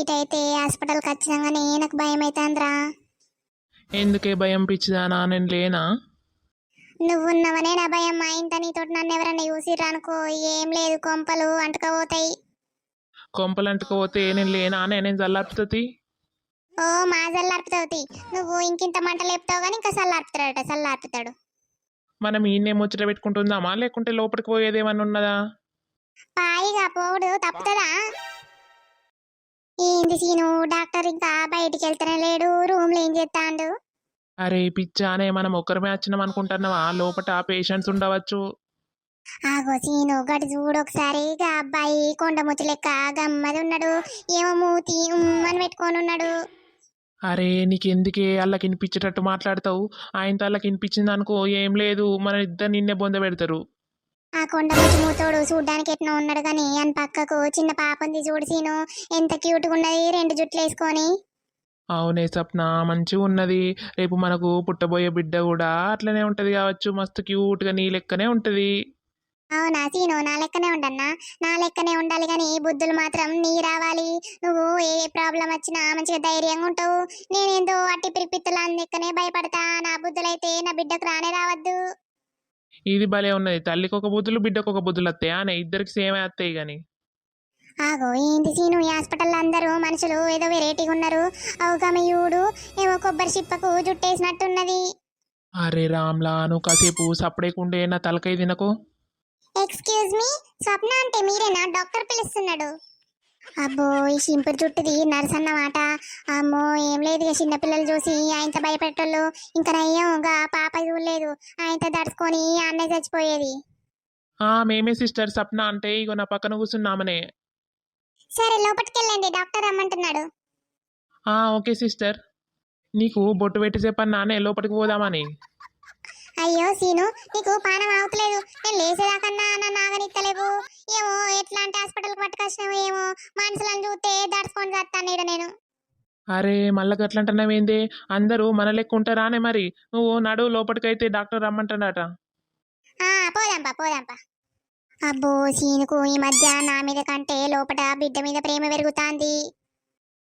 ఇటు అయితే హాస్పిటల్కి వచ్చినాగానే నాకు భయం అవుతుందిరా ఎందుకే భయం పిచ్చిదానా? నేను లేనా? నువ్వున్నవనే నా భయం. మా ఇంట నీతో నన్ను ఎవరన్నా చూసిర్రు అనుకో. ఏం లేదు కొంపలు అంటుకపోతాయి. కొంపలంటుకపోతే నేను లేనా? నేను చల్లార్పుతుంది ఓ మా చల్లార్పుతావుతి నువ్వు ఇంకింత మంట లేపుతావు కానీ ఇంకా చల్లార్పుతాడట చల్లార్పుతాడు మనం ఈయన్నే ముచ్చట పెట్టుకుంటుందామా? లేకుంటే లోపలికి పోయేది ఏమన్నా ఉన్నదా? పాయిగా పోడు తప్పుతుందా? ఏంది సీను. డాక్టర్ ఇంకా బయటికి వెళ్తానే లేడు. రూమ్లో ఏం చేస్తాండు? అరే పిచ్చానే మనం ఒక్కరమే వచ్చినాం అనుకుంటున్నావా? లోపల పేషెంట్స్ ఉండవచ్చు. ఆగో సీను గడి చూడు ఒకసారి. ఇక అబ్బాయి కొండ ముచ్చు లెక్క గమ్మది ఉన్నాడు. ఏమో మూతి ఉమ్ అని పెట్టుకొని ఉన్నాడు. అరే నీకెందుకే? అల్లకి వినిపించేటట్టు మాట్లాడతావు. ఆయనతో అల్లకి వినిపించింది అనుకో ఏం లేదు. మన ఇద్దరు నిన్నే బొంద పెడతారు. ఆ కొండ మూతోడు చూడ్డానికి ఎట్లా ఉన్నాడు కానీ అని పక్కకు చిన్న పాపంది చూడు సీను. ఎంత క్యూట్గా ఉన్నది రెండు జుట్లు వేసుకొని. అవునే సప్న మంచిగా ఉన్నది. రేపు మనకు పుట్టబోయే బిడ్డ కూడా అట్లనే ఉంటది కావచ్చు. మస్తు క్యూట్గా నీ లెక్కనే ఉంటది. అవునా సీను? నా లెక్కనే ఉండన్నా? నా లెక్కనే ఉండాలి కానీ బుద్ధులు మాత్రం నీ రావాలి. నువ్వు ఏ ప్రాబ్లం వచ్చినా మంచిగా ధైర్యంగా ఉంటావు. నేనేందో అట్టి పిరిపిత్తుల లెక్కనే భయపడతా. నా బుద్ధులైతే నా బిడ్డకు రానే రావద్దు. ఇది భలే ఉన్నది. తల్లికి ఒక బుద్ధులు బిడ్డకు ఒక బుద్ధులు వస్తాయి అనే ఇద్దరికి సేమే వస్తాయి గాని. ఆగో ఏంటి సీను? ఈ హాస్పిటల్ అందరూ మనుషులు ఏదో వెరైటీగా ఉన్నారు. అవుగమయూడు ఏమో కొబ్బరి చిప్పకు జుట్టేసినట్టున్నది. అరే రామ్లా నువ్వు కాసేపు సపడేకుండే నా తలకాయ తినకు. ఎక్స్క్యూజ్ మీ స్వప్న అంటే మీరేనా? డాక్టర్ పిలుస్తున్నాడు. అబ్బో ఈ జుట్టుది నర్స్ అన్నమాట అమ్మో ఏం లేదు ఇక చిన్నపిల్లలు చూసి ఆయనతో భయపెట్టోళ్ళు. ఇంకా నయ్యంగా పాప చూడలేదు. ఆయనతో దడుచుకొని అన్నే చచ్చిపోయేది. ఆ మేమే సిస్టర్ సప్న అంటే ఇగో నా పక్కన కూర్చున్నామనే. సరే లోపలికి వెళ్ళండి డాక్టర్ రమ్మంటున్నాడు. ఆ ఓకే సిస్టర్. నీకు బొట్టు పెట్టి చెప్పాను నానే లోపలికి పోదామని. అయ్యో సీను నీకు పానం అవతలేదు నేను లేచేదాకన్నా నన్ను ఆగనిత్తలేవు ఏమో ఎట్లాంటి హాస్పిటల్కి పట్టుకొచ్చినావు ఏమో మనుషులను చూస్తే దడుచుకొని చస్తాను ఈడ నేను. అరే మళ్ళా గట్లంటున్నావేంది అందరూ మన లెక్క ఉంటారానే మరి? నువ్వు నడు లోపలికైతే డాక్టర్ రమ్మంటాడట ఆ పోదాంపా పోదాంపా. అబ్బో సీనుకు ఈ మధ్య నా మీద కంటే లోపల బిడ్డ మీద ప్రేమ పెరుగుతాంది.